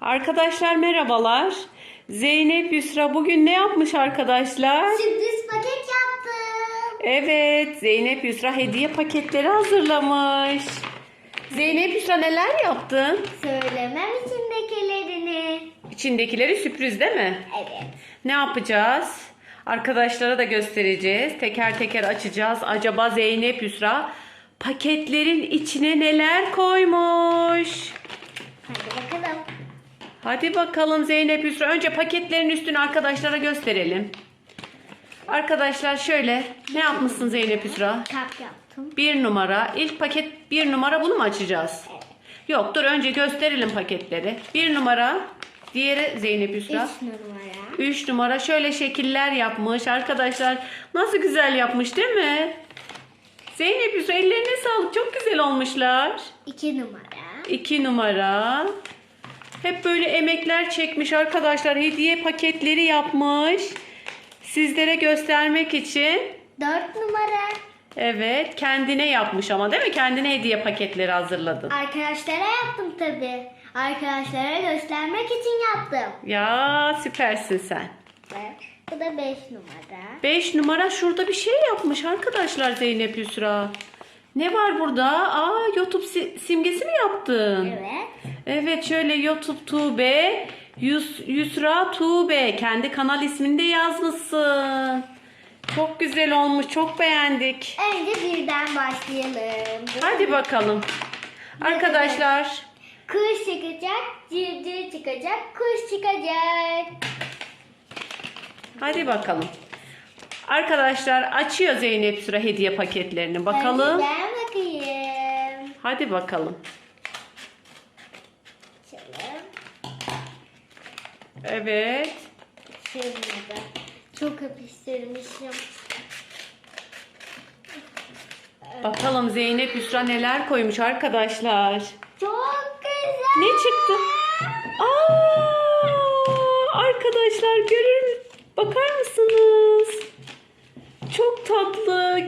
Arkadaşlar merhabalar. Zeynep Yusra bugün ne yapmış arkadaşlar? Sürpriz paket yaptım. Evet, Zeynep Yusra hediye paketleri hazırlamış. Zeynep Yusra neler yaptın? Söylemem içindekilerini. İçindekileri sürpriz değil mi? Evet. Ne yapacağız? Arkadaşlara da göstereceğiz. Teker teker açacağız. Acaba Zeynep Yusra paketlerin içine neler koymuş? Hadi bakalım. Hadi bakalım Zeynep Yusra. Önce paketlerin üstünü arkadaşlara gösterelim. Arkadaşlar şöyle ne yapmışsın Zeynep Yusra? Kap yaptım. Bir numara. İlk paket bir numara bunu mu açacağız? Yok dur önce gösterelim paketleri. Bir numara. Diğeri Zeynep Yusra. Üç numara. 3 numara şöyle şekiller yapmış. Arkadaşlar nasıl güzel yapmış değil mi? Zeynep Yusra ellerine sağlık. Çok güzel olmuşlar. İki numara. 2 numara. Hep böyle emekler çekmiş arkadaşlar. Hediye paketleri yapmış. Sizlere göstermek için. Dört numara. Evet kendine yapmış ama değil mi? Kendine hediye paketleri hazırladın. Arkadaşlara yaptım tabi. Arkadaşlara göstermek için yaptım. Ya süpersin sen. Ve bu da beş numara. 5 numara şurada bir şey yapmış arkadaşlar Zeynep Yusra. Ne var burada? Aa YouTube si- simgesi mi yaptın? Evet. Evet şöyle YouTube Tuğbe, Yus, Yusra Tuğbe. Kendi kanal ismini de yazmışsın. Çok güzel olmuş. Çok beğendik. Önce birden başlayalım. Hadi bakalım. Arkadaşlar Kuş çıkacak, civciv çıkacak, kuş çıkacak. hadi bakalım. Arkadaşlar açıyor Zeynep Süre hediye paketlerini. Bakalım. Hadi ben bakayım. Hadi bakalım. Şöyle. Evet. Şöyle de. Çok yapıştırmışım. Bakalım Zeynep Yusra neler koymuş arkadaşlar. Çok güzel. Ne çıktı? Aa! Arkadaşlar görür bakar mısınız? Çok tatlı.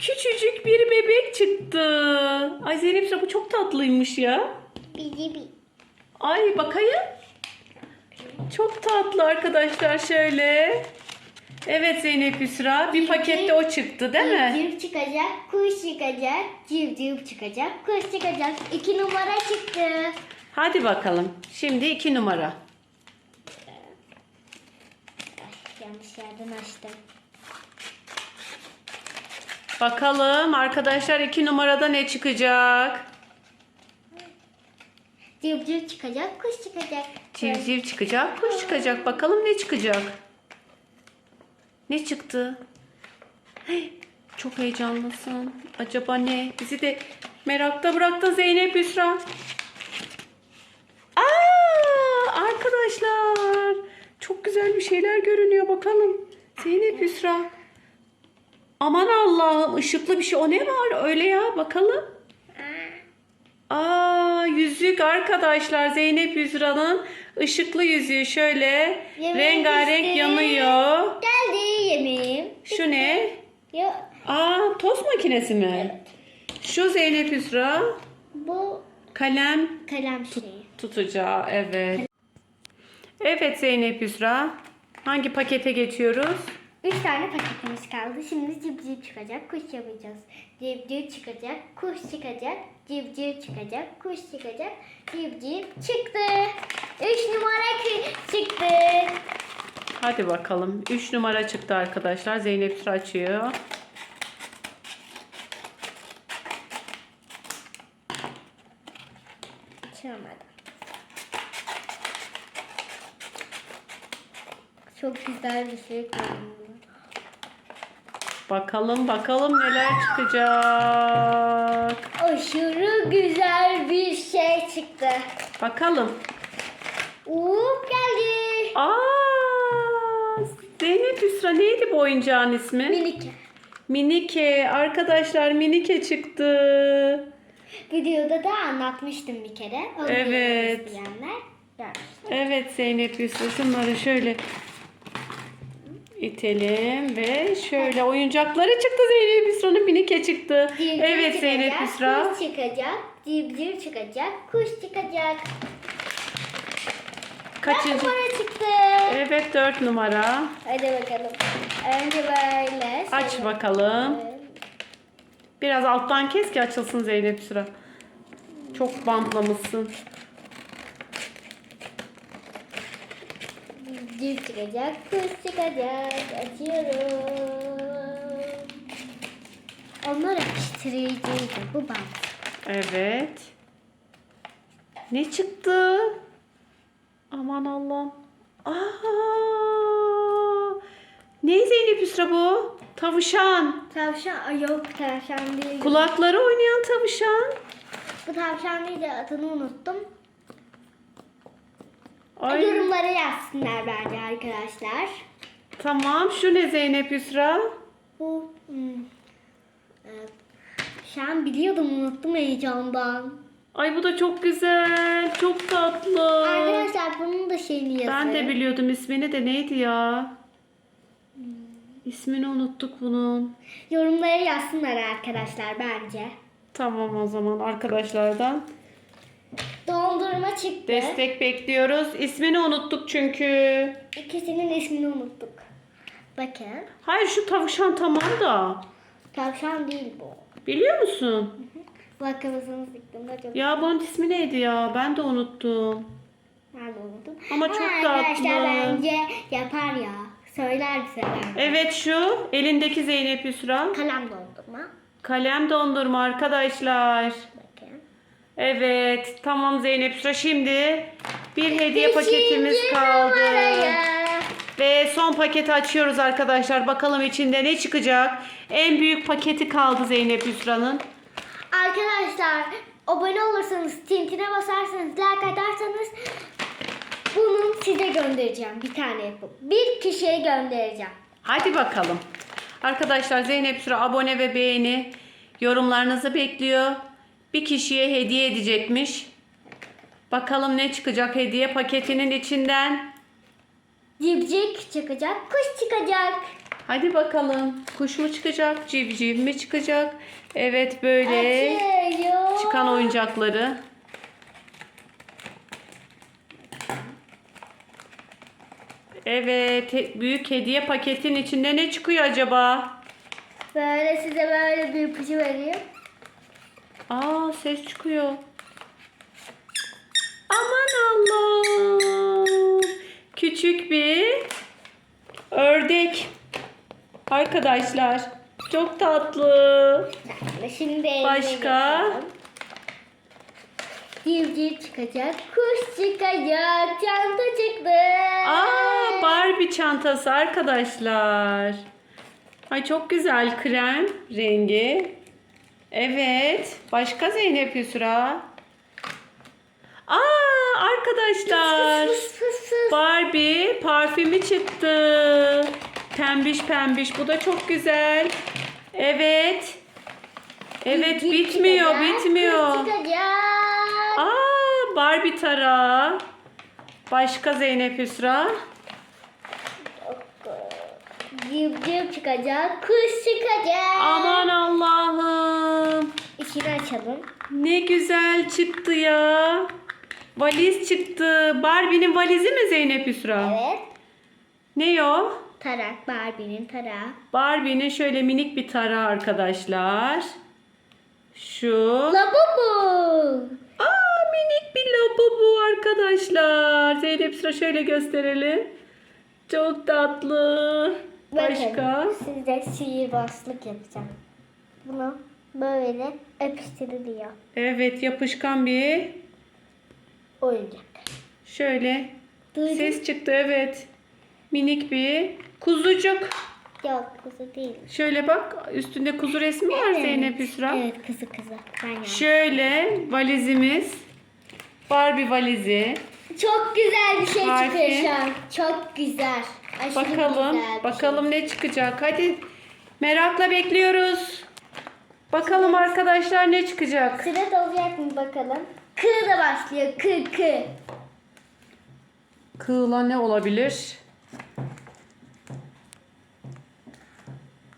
Küçücük bir bebek çıktı. Ay Zeynep bu çok tatlıymış ya. Bici bi. Ay bakayım. Çok tatlı arkadaşlar şöyle. Evet Zeynep Yusra bir pakette o çıktı değil mi? Civciv çıkacak, kuş çıkacak, civciv çıkacak, kuş çıkacak. İki numara çıktı. Hadi bakalım. Şimdi iki numara. Ay, yanlış yerden açtım. Bakalım arkadaşlar iki numarada ne çıkacak? Civciv çıkacak, kuş çıkacak. Civciv çıkacak, kuş çıkacak. Bakalım ne çıkacak? Ne çıktı? Hey, çok heyecanlısın. Acaba ne? Bizi de merakta bıraktı Zeynep Yusra. Aa, arkadaşlar. Çok güzel bir şeyler görünüyor. Bakalım. Zeynep Yusra. Aman Allah'ım ışıklı bir şey. O ne var öyle ya? Bakalım. Yüzük arkadaşlar Zeynep Yusra'nın ışıklı yüzüğü şöyle Yemek rengarenk istedim. yanıyor. Geldi yemeğim. Şu ne? Ya, Aa tost makinesi mi? Şu Zeynep Yusra bu kalem kalem şeyi. tutacağı evet. Evet Zeynep Yusra hangi pakete geçiyoruz? Üç tane paketimiz kaldı. Şimdi civciv çıkacak, kuş yapacağız. Civciv çıkacak, kuş çıkacak, civciv çıkacak, kuş çıkacak, civciv çıktı. Üç numara çıktı. Hadi bakalım. 3 numara çıktı arkadaşlar. Zeynep Yusra açıyor. Açamadım. Çok güzel bir şey koydum. Bakalım bakalım neler çıkacak. Aşırı güzel bir şey çıktı. Bakalım. Uuu geldi. Aa! Zeynep Yusra neydi bu oyuncağın ismi? Minik. Minike. Arkadaşlar Minike çıktı. Videoda da anlatmıştım bir kere. Onu Evet. Evet Zeynep Yusra şunları şöyle itelim ve şöyle oyuncakları çıktı Zeynep Yusra'nın Minike çıktı. Civciv Evet Zeynep çıkacak, Yusra. Kuş çıkacak, civciv çıkacak, kuş çıkacak. Kaçıncı? Para çıktı. Evet 4 numara. Hadi bakalım. Önce böyle. Aç şöyle- bakalım. Biraz alttan kes ki açılsın Zeynep sıra. Çok bantlamışsın. Cip çıkacak, kuş çıkacak. Açıyorum. Onlar yapıştırıcıydı. Bu bant. Evet. Ne çıktı? Aman Allah'ım. Aa! Ne Zeynep Hüsra bu? Tavşan. Tavşan, Ay yok tavşan değil. Kulakları oynayan tavşan. Bu tavşan değil de adını unuttum. Ay, Yorumlara yazsınlar bence arkadaşlar. tamam. Şu ne Zeynep Hüsra? Bu hmm, e, şu an biliyordum unuttum heyecandan. Ay bu da çok güzel. Çok tatlı. Arkadaşlar bunun da şeyini yazın. Ben de biliyordum ismini de neydi ya? İsmini unuttuk bunun. Yorumlara yazsınlar arkadaşlar bence. Tamam o zaman arkadaşlardan Dondurma çıktı. destek bekliyoruz. İsmini unuttuk çünkü. İkisinin ismini unuttuk. Bakın. Hayır şu tavşan tamam da. Tavşan değil bu. Biliyor musun? Bakımızın sıktığında çok Ya bunun ismi neydi ya? Ben de unuttum. ben de unuttum. Ama çok arkadaşlar tatlı. bence yapar ya. Söyler bize bence. Evet şu elindeki Zeynep Hüsra. Kalem dondurma. Kalem dondurma arkadaşlar. Evet tamam Zeynep Hüsra şimdi bir hediye Beşinci paketimiz kaldı. numaraya. Ve son paketi açıyoruz arkadaşlar. Bakalım içinde ne çıkacak. En büyük paketi kaldı Zeynep Hüsra'nın. Arkadaşlar abone olursanız, tintine basarsanız, like atarsanız bunu size göndereceğim. Bir tane yapıp. Bir kişiye göndereceğim. Hadi bakalım. Arkadaşlar Zeynep Hüsra abone ve beğeni yorumlarınızı bekliyor. Bir kişiye hediye edecekmiş. Bakalım ne çıkacak hediye paketinin içinden. Cipcik çıkacak, kuş çıkacak. Hadi bakalım. Kuş mu çıkacak? Civciv mi çıkacak? Evet böyle Açıyor. çıkan oyuncakları. Evet, büyük hediye paketin içinde ne çıkıyor acaba? Böyle size böyle bir ipucu vereyim. Aa, ses çıkıyor. Aman Allah'ım. Küçük bir ördek. Arkadaşlar, çok tatlı. Şimdi Başka? Civciv çıkacak, kuş çıkacak, çanta çıktı. Aa, Barbie çantası arkadaşlar. Ay çok güzel krem rengi. Evet. Başka Zeynep Hüsra. Aa arkadaşlar. Fıs fıs fıs. Barbie parfümü çıktı. Pembiş pembiş. Bu da çok güzel. Evet. Evet Civciv bitmiyor çıkacak, bitmiyor. Çıkacak. Aa Barbie tara. Başka Zeynep Hüsra. Civciv çıkacak, kuş çıkacak. Aman Allah'ım. İçini açalım. Ne güzel çıktı ya. Valiz çıktı. Barbie'nin valizi mi Zeynep Hüsra? Evet. Ne o? Tarak, Barbie'nin tarağı. Barbie'nin şöyle minik bir tarağı arkadaşlar. Şu. Labubu. Aa minik bir lavabo arkadaşlar. Zeynep Hüsra şöyle gösterelim. Çok tatlı. Başka? Bakın, size sihirbazlık yapacağım. Bunu böyle öpüştürülüyor. Evet yapışkan bir. Oyuncak. Şöyle Duydun? ses çıktı evet. Minik bir kuzucuk. Yok kuzu değil. Şöyle bak üstünde kuzu resmi var Evet. Zeynep Hüsra. Evet kızı. Ben yani. Şöyle valizimiz. Barbie valizi. Çok güzel bir şey Harfi. çıkıyor şu an. Çok güzel. Aşırı Bakalım. güzel bir Bakalım şey. ne çıkacak. Hadi merakla bekliyoruz. Bakalım arkadaşlar ne çıkacak. Sıra olacak mı bakalım? K da başlıyor. K K. Kığla ne olabilir?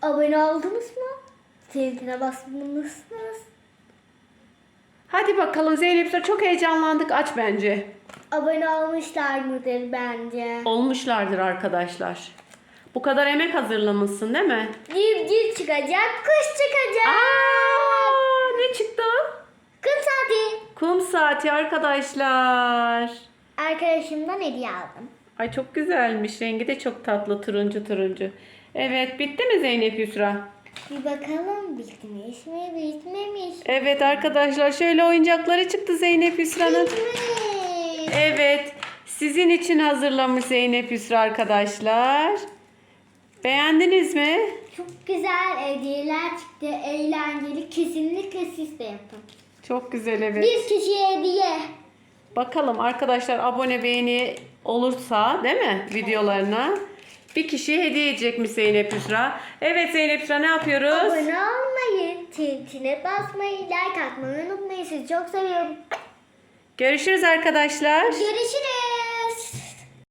Abone oldunuz mu? Sevdiğine basmışsınız. Hadi bakalım Zeynep çok heyecanlandık. Aç bence. abone olmuşlar mıdır bence? Olmuşlardır arkadaşlar. Bu kadar emek hazırlamışsın değil mi? Civciv çıkacak, kuş çıkacak. Aa, ne çıktı? Kız saati. Kum saati arkadaşlar. Arkadaşımdan hediye aldım. Ay çok güzelmiş. Rengi de çok tatlı turuncu turuncu. Evet bitti mi Zeynep Yusra? Bir bakalım bitmiş mi bitmemiş. Evet arkadaşlar şöyle oyuncakları çıktı Zeynep Yusra'nın. Bitmiş. Evet sizin için hazırlamış Zeynep Yusra arkadaşlar. Beğendiniz mi? Çok güzel hediyeler çıktı. Eğlenceli. Kesinlikle siz de yapın. Çok güzel evet. Bir kişiye hediye. Bakalım arkadaşlar abone beğeni olursa değil mi videolarına? Bir kişiye hediye edecekmiş Zeynep Yusra. Evet Zeynep Yusra ne yapıyoruz? Abone olmayı, tintine basmayı, like atmayı unutmayın. Sizi çok seviyorum. Görüşürüz arkadaşlar. Görüşürüz.